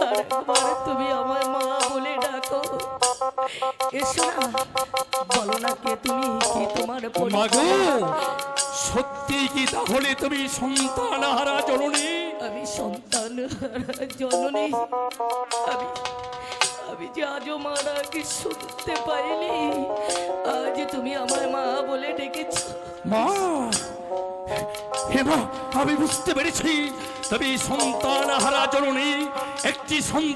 তারপর তুমি আমার মা বলে ডাকো। এসো না বলো না কে তুমি কি তোমার মাগো সত্যি কি তাহলে তুমি সন্তান হারা জননী? আমি সন্তান হারা জননী। আমি আমি যে আজও মারা কি শুনতে পাইনি আজ তুমি আমার মা বলে ডেকেছ। মা হে মা আমি বুঝতে পেরেছি। তুমি সন্তান হারা জননী একটি সন্তান